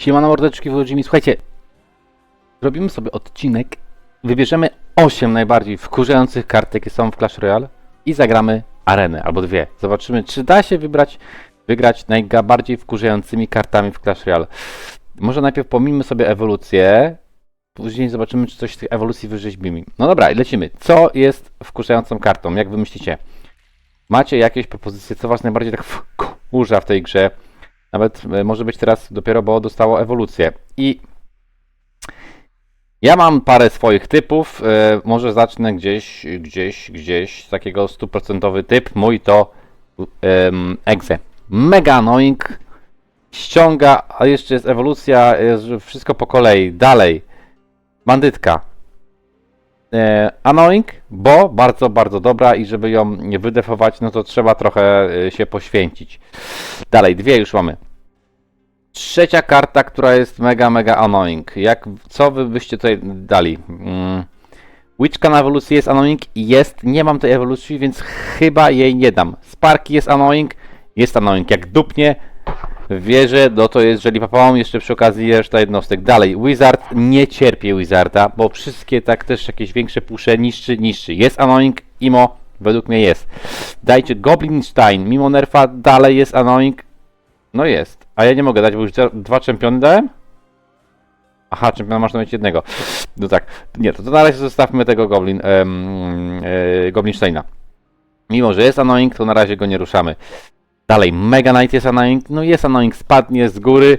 Siemano mordeczki, wychodzi mi. Słuchajcie, robimy sobie odcinek, wybierzemy 8 najbardziej wkurzających kart, jakie są w Clash Royale i zagramy arenę, albo dwie. Zobaczymy, czy da się wybrać, wygrać najbardziej wkurzającymi kartami w Clash Royale. Może najpierw pomijmy sobie ewolucję, później zobaczymy, czy coś z tych ewolucji wyrzeźbimy. No dobra, lecimy. Co jest wkurzającą kartą? Jak wy myślicie? Macie jakieś propozycje, co was najbardziej tak wkurza w tej grze? Nawet e, może być teraz dopiero, bo dostało ewolucję. I ja mam parę swoich typów. e, Może zacznę gdzieś, gdzieś, gdzieś. Takiego stuprocentowy typ. Mój to um, Exe. Mega annoying. Ściąga, a jeszcze jest ewolucja, jest wszystko po kolei. Dalej. Bandytka. E, annoying, bo bardzo, bardzo dobra i żeby ją wydefować, no to trzeba trochę e, się poświęcić. Dalej, dwie już mamy. Trzecia karta, która jest mega, mega annoying. Jak, co wy byście tutaj dali? Mm. Witchka na ewolucji jest annoying? Jest. Nie mam tej ewolucji, więc chyba jej nie dam. Sparki jest annoying? Jest annoying. Jak dupnie wierzę, no to jeżeli papałam jeszcze przy okazji reszta jednostek. Dalej, Wizard nie cierpie Wizarda, bo wszystkie tak też jakieś większe pusze niszczy, niszczy. Jest annoying? Imo, według mnie jest. Dajcie Goblinstein, mimo nerfa dalej jest annoying? No jest. A ja nie mogę dać, bo już dwa- czempiony dałem? Aha, czempiona masz mieć jednego. No tak. Nie, to, to na razie zostawmy tego Goblin, em, e, Goblinsteina. Mimo, że jest annoying, to na razie go nie ruszamy. Dalej, Mega Knight jest annoying. No jest annoying, spadnie z góry.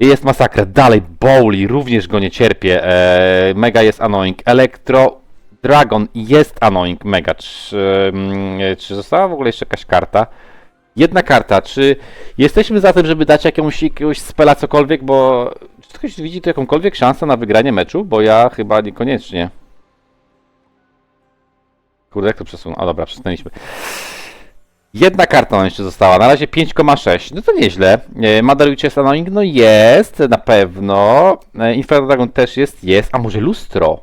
I Jest masakra. Dalej, Bowli, również go nie cierpię. E, mega jest annoying. Elektro Dragon jest annoying mega. Czy, mm, czy została w ogóle jeszcze jakaś karta? Jedna karta. Czy jesteśmy za tym, żeby dać jakąś, jakiegoś spela cokolwiek, bo czy ktoś widzi tu jakąkolwiek szansę na wygranie meczu? Bo ja chyba niekoniecznie. Kurde, jak to przesunął? A dobra, przesunęliśmy. Jedna karta nam jeszcze została, na razie 5,6. No to nieźle. E, Madarujcie jest annoying? No jest, na pewno. E, Inferno Dragon też jest, jest. A może lustro?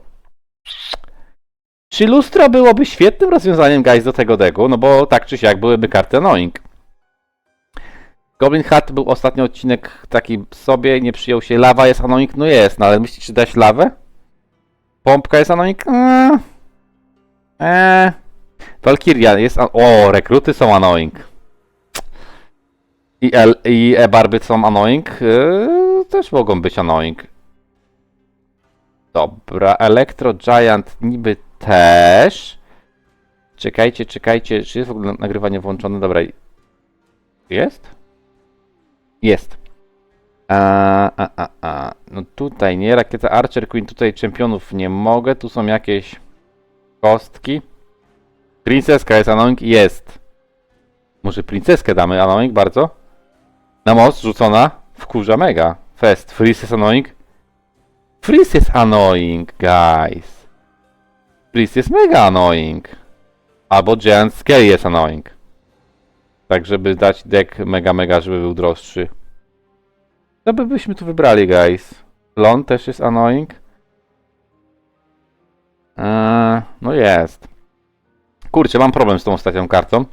Czy lustro byłoby świetnym rozwiązaniem, guys, do tego degu? No bo tak czy siak byłyby karty annoying. Goblin Hat był ostatni odcinek taki sobie, nie przyjął się. Lawa jest annoying? No jest, no ale myślicie, czy dać lawę? Pompka jest annoying? Eee. Eee. Valkyria jest. O, rekruty są annoying. I, El, i e-barby są annoying. Yy, też mogą być annoying. Dobra, Electro Giant niby też. Czekajcie, czekajcie. Czy jest w ogóle nagrywanie włączone? Dobra. Jest? Jest. A, a, a, a. No tutaj nie. Rakieta Archer Queen. Tutaj czempionów nie mogę. Tu są jakieś kostki. Princeska jest annoying? Jest. Może princeskę damy annoying bardzo? Na most rzucona? Wkurza mega. Fest. Freeze jest annoying? Freeze jest annoying, guys. Freeze jest mega annoying. Albo Giant Scale jest annoying. Tak, żeby dać deck mega, mega, żeby był droższy. Co by byśmy tu wybrali, guys? Lon też jest annoying? Eee, no jest. Kurczę, mam problem z tą ostatnią kartą.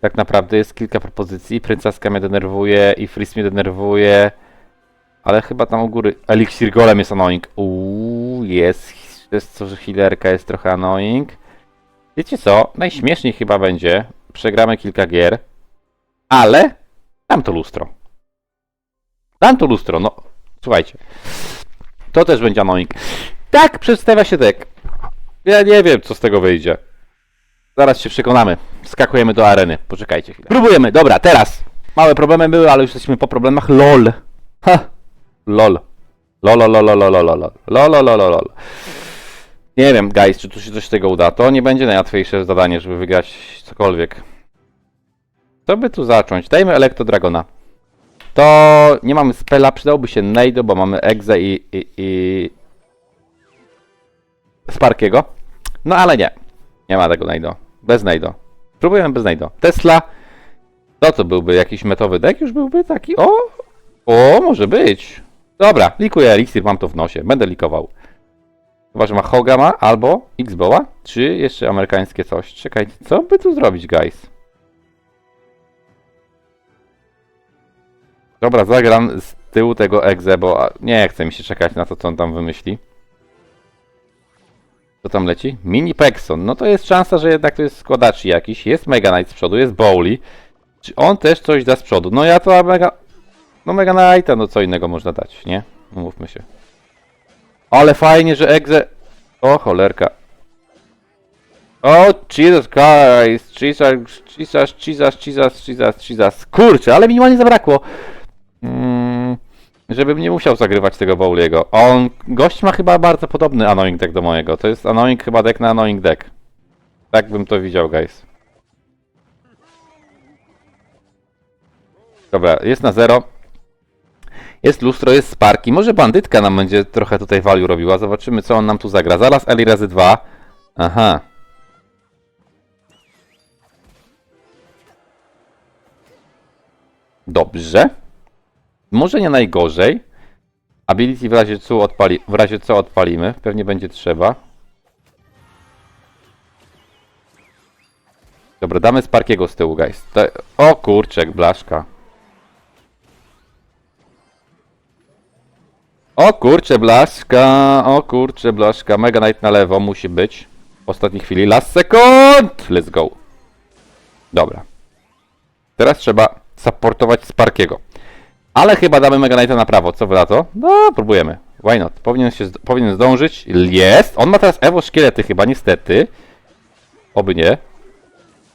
Tak naprawdę jest kilka propozycji. Princeska mnie denerwuje i Freeze mnie denerwuje. Ale chyba tam u góry Elixir Golem jest annoying. Uuu, jest. Jest co, że healerka jest trochę annoying. Wiecie co? Najśmieszniej chyba będzie. Przegramy kilka gier. Ale dam to lustro. Dam to lustro, no. Słuchajcie. To też będzie annoying. Tak przedstawia się deck. Ja nie wiem, co z tego wyjdzie. Zaraz się przekonamy. Skakujemy do areny. Poczekajcie chwilę. Próbujemy. Dobra, teraz. Małe problemy były, ale już jesteśmy po problemach. LOL. Ha. LOL. LOL, LOL, LOL, LOL, LOL, LOL. LOL, LOL. Nie wiem, guys, czy tu się coś z tego uda. To nie będzie najłatwiejsze zadanie, żeby wygrać cokolwiek. Co by tu zacząć? Dajmy Elektro Dragona. To nie mamy spela, przydałby się Neido, bo mamy Exe i, i, i... Sparkiego. No ale nie. Nie ma tego Neido. Bez Neido. Próbujemy bez Neido. Tesla. To co byłby? Jakiś metowy deck już byłby taki? O! O, może być. Dobra, likuję eliksir, mam to w nosie. Będę likował. Chyba, że ma Hoga ma, albo Xboa, czy jeszcze amerykańskie coś. Czekajcie, co by tu zrobić, guys? Dobra, zagram z tyłu tego egze, bo nie chce mi się czekać na to, co on tam wymyśli. Co tam leci? Mini Pexon. No to jest szansa, że jednak to jest składaczy jakiś. Jest Mega Knight z przodu, jest Bowley. Czy on też coś da z przodu? No ja to Mega... No Mega Knighta, no co innego można dać, nie? Umówmy się. Ale fajnie, że egze... O, cholerka. O, Jesus Christ, Jesus, Jesus, Jesus, Jesus, Jesus, Jesus. Kurczę, ale minimalnie zabrakło. Żebym nie musiał zagrywać tego Bowliego. On, gość ma chyba bardzo podobny annoying deck do mojego. To jest annoying chyba deck na annoying deck. Tak bym to widział, guys. Dobra, jest na zero. Jest lustro, jest Sparki. Może bandytka nam będzie trochę tutaj value robiła. Zobaczymy, co on nam tu zagra. Zaraz Eli razy dwa. Aha. Dobrze. Może nie najgorzej. Ability w razie co, odpali, w razie co odpalimy. Pewnie będzie trzeba. Dobra, damy Sparkiego z tyłu, guys. O kurczek, blaszka. O kurcze, blaszka. O kurcze, blaszka. Mega Knight na lewo musi być. W ostatniej chwili. Last second! Let's go. Dobra. Teraz trzeba supportować Sparkiego. Ale chyba damy Mega Knighta na prawo. Co wy na to? No, próbujemy. Why not? Powinien, się, powinien zdążyć. Jest! On ma teraz Evo szkielety chyba, niestety. Oby nie.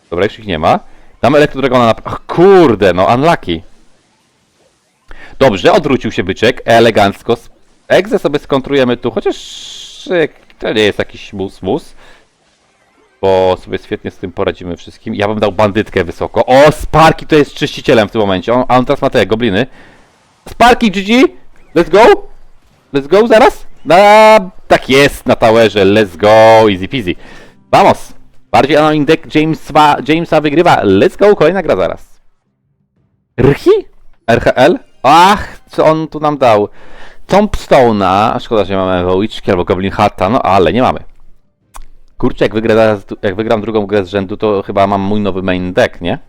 Dobra, już ich nie ma. Damy Elektrodragona na... Ach, kurde, no unlucky. Dobrze, odwrócił się byczek. Elegancko. Egzę sobie skontrujemy tu, chociaż e, to nie jest jakiś mus mus. Bo sobie świetnie z tym poradzimy wszystkim. Ja bym dał bandytkę wysoko. O, Sparky to jest czyścicielem w tym momencie. On, a on teraz ma te gobliny. Sparky GG! Let's go! Let's go zaraz! Na, tak jest, na towerze. Let's go! Easy peasy. Vamos! Bardziej annoying deck Jamesa, Jamesa wygrywa. Let's go! Kolejna gra zaraz. Rchi? RHL? Ach, co on tu nam dał? Tombstone'a, szkoda, że nie mamy Wołyczki albo Goblin Hatta, no ale nie mamy. Kurczę, jak, wygra, jak wygram drugą grę z rzędu, to chyba mam mój nowy main deck, nie?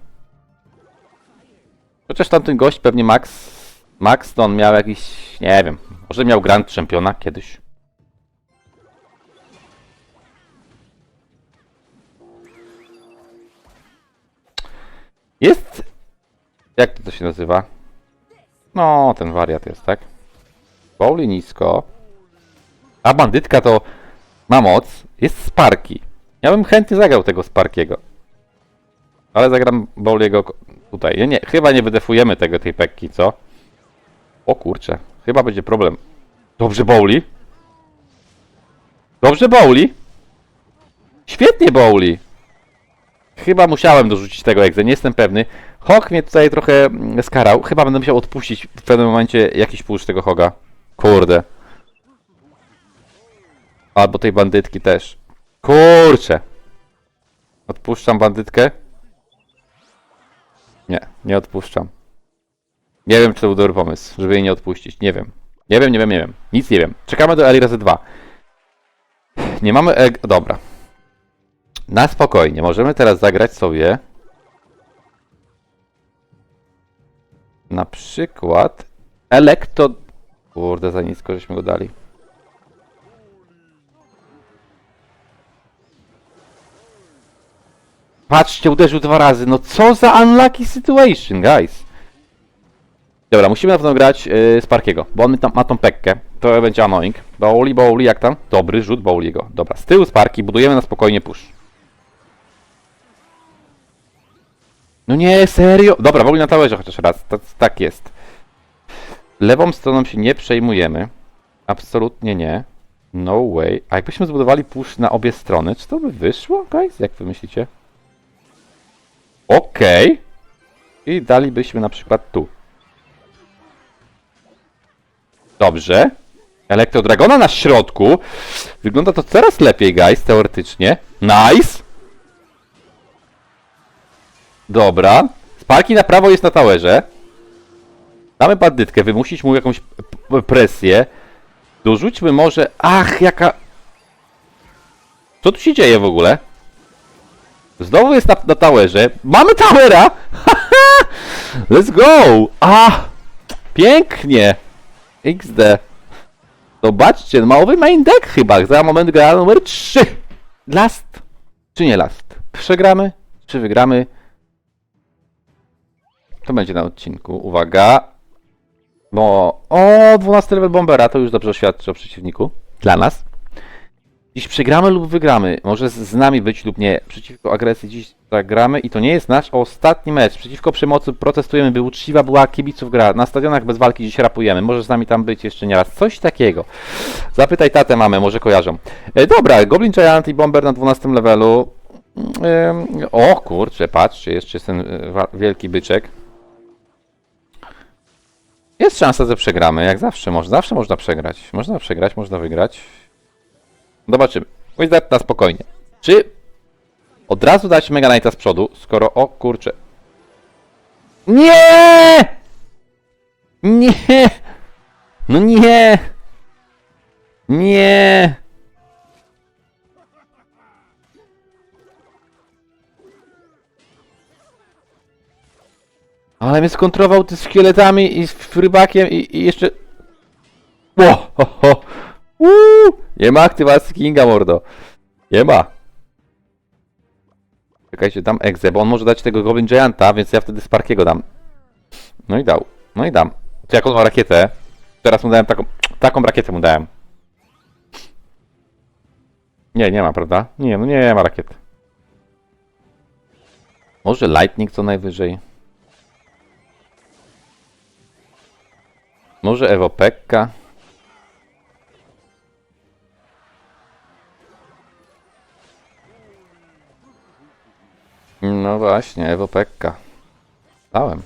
Chociaż tamten gość, pewnie Max, Max, to on miał jakiś, nie wiem, może miał Grand Championa kiedyś. Jest, jak to, to się nazywa? No, ten wariat jest, tak? Bowli nisko. A bandytka to ma moc. Jest Sparki. Ja bym chętnie zagrał tego Sparkiego. Ale zagram Bowliego tutaj. Nie, nie, chyba nie wydefujemy tego tej pekki, co? O kurczę, chyba będzie problem. Dobrze Bowli. Dobrze Bowli. Świetnie Bowli. Chyba musiałem dorzucić tego egze, nie jestem pewny. Hog mnie tutaj trochę mm, skarał. Chyba będę musiał odpuścić w pewnym momencie jakiś push tego Hoga. Kurde. Albo tej bandytki też. Kurczę. Odpuszczam bandytkę. Nie, nie odpuszczam. Nie wiem, czy to był dobry pomysł, żeby jej nie odpuścić. Nie wiem. Nie wiem, nie wiem, nie wiem. Nic nie wiem. Czekamy do Eli razy 2. Nie mamy eg... Dobra. Na spokojnie. Możemy teraz zagrać sobie na przykład Elektro... Kurde, za nisko żeśmy go dali. Patrzcie, uderzył dwa razy. No co za unlucky situation, guys. Dobra, musimy na pewno grać yy, Sparkiego, bo on tam, ma tą pekkę. To będzie annoying. Bowli, Bowli, jak tam? Dobry rzut Bowliego. Dobra, z tyłu Sparki, budujemy na spokojnie push. No nie, serio? Dobra, Bowli na towerze chociaż raz. To, tak jest. Lewą stroną się nie przejmujemy. Absolutnie nie. No way. A jakbyśmy zbudowali push na obie strony, czy to by wyszło, guys? Jak wy myślicie? Okej. I dalibyśmy na przykład tu. Dobrze. Elektrodragona na środku. Wygląda to coraz lepiej, guys, teoretycznie. Nice. Dobra. Sparki na prawo jest na towerze. Damy bandytkę, wymusić mu jakąś presję. Dorzućmy może... Ach, jaka... Co tu się dzieje w ogóle? Znowu jest na, na towerze. Mamy towera! Let's go! A! Pięknie! XD. Zobaczcie, nowy main deck chyba. Za moment gra numer 3. Last. Czy nie last? Przegramy? Czy wygramy? To będzie na odcinku. Uwaga. Bo o 12 level bombera to już dobrze świadczy o przeciwniku. Dla nas. Dziś przegramy lub wygramy. Może z, nami być lub nie. Przeciwko agresji dziś zagramy i to nie jest nasz ostatni mecz. Przeciwko przemocy protestujemy, by uczciwa była kibiców gra. Na stadionach bez walki dziś rapujemy. Może z nami tam być jeszcze nie raz. Coś takiego. Zapytaj tatę mamy, może kojarzą. E, dobra, Goblin Giant i Bomber na 12 levelu. Ym, o kurczę, patrzcie, jeszcze jest ten e, wielki byczek. Jest szansa, że przegramy, jak zawsze. Może, zawsze można przegrać. Można przegrać, można wygrać. Zobaczymy. Wizard na spokojnie. Czy od razu dać Mega Knighta z przodu, skoro... O kurczę. Nie! Nie! No nie! Nie! Ale mnie skontrował ty z szkieletami i z rybakiem i, i jeszcze... Ło! Ho, ho. Uuu, nie ma aktywacji Kinga, mordo. Nie ma. Czekajcie, dam egzę, bo on może dać tego Goblin Gianta, więc ja wtedy Sparkiego dam. No i dał. No i dam. To jak on ma rakietę, teraz mu dałem taką... Taką rakietę mu dałem. Nie, nie ma, prawda? Nie, no nie ma rakiety. Może Lightning co najwyżej. Może Evo No właśnie, Evo Pekka. Dałem.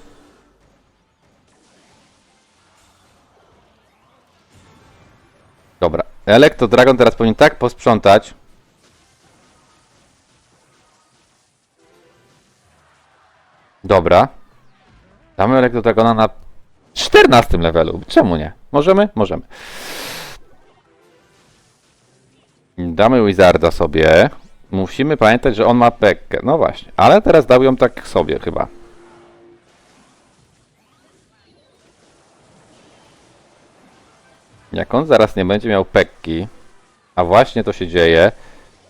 Dobra. Elektro Dragon teraz powinien tak posprzątać. Dobra. Damy Elektro Dragona na 14 levelu. Czemu nie? Możemy? Możemy. Damy Wizarda sobie. Musimy pamiętać, że on ma pekkę. No właśnie. Ale teraz dał ją tak sobie chyba. Jak on zaraz nie będzie miał pekki, a właśnie to się dzieje,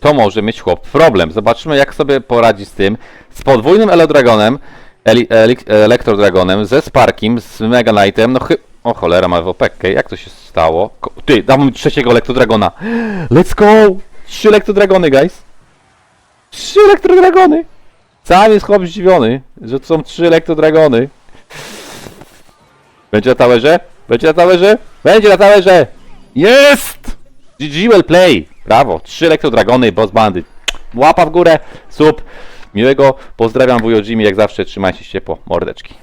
to może mieć chłop problem. Zobaczymy, jak sobie poradzi z tym. Z podwójnym Elodragonem, Eli, Eli, Elektrodragonem, ze Sparkiem, z Mega Knightem. No chy... O cholera, ma Wopekkę. Jak to się stało? Ko- Ty, dam trzeciego Elektrodragona. Let's go! Trzy Elektrodragony, guys. Trzy Elektrodragony! Sam jest chłop zdziwiony, że to są trzy Elektrodragony. Będzie na towerze? Będzie na towerze? Będzie na towerze! Jest! GG well play! Brawo! Trzy Elektrodragony, boss bandy. Łapa w górę, sub. Miłego, pozdrawiam wujo Jimmy, jak zawsze, trzymajcie się ciepło, mordeczki.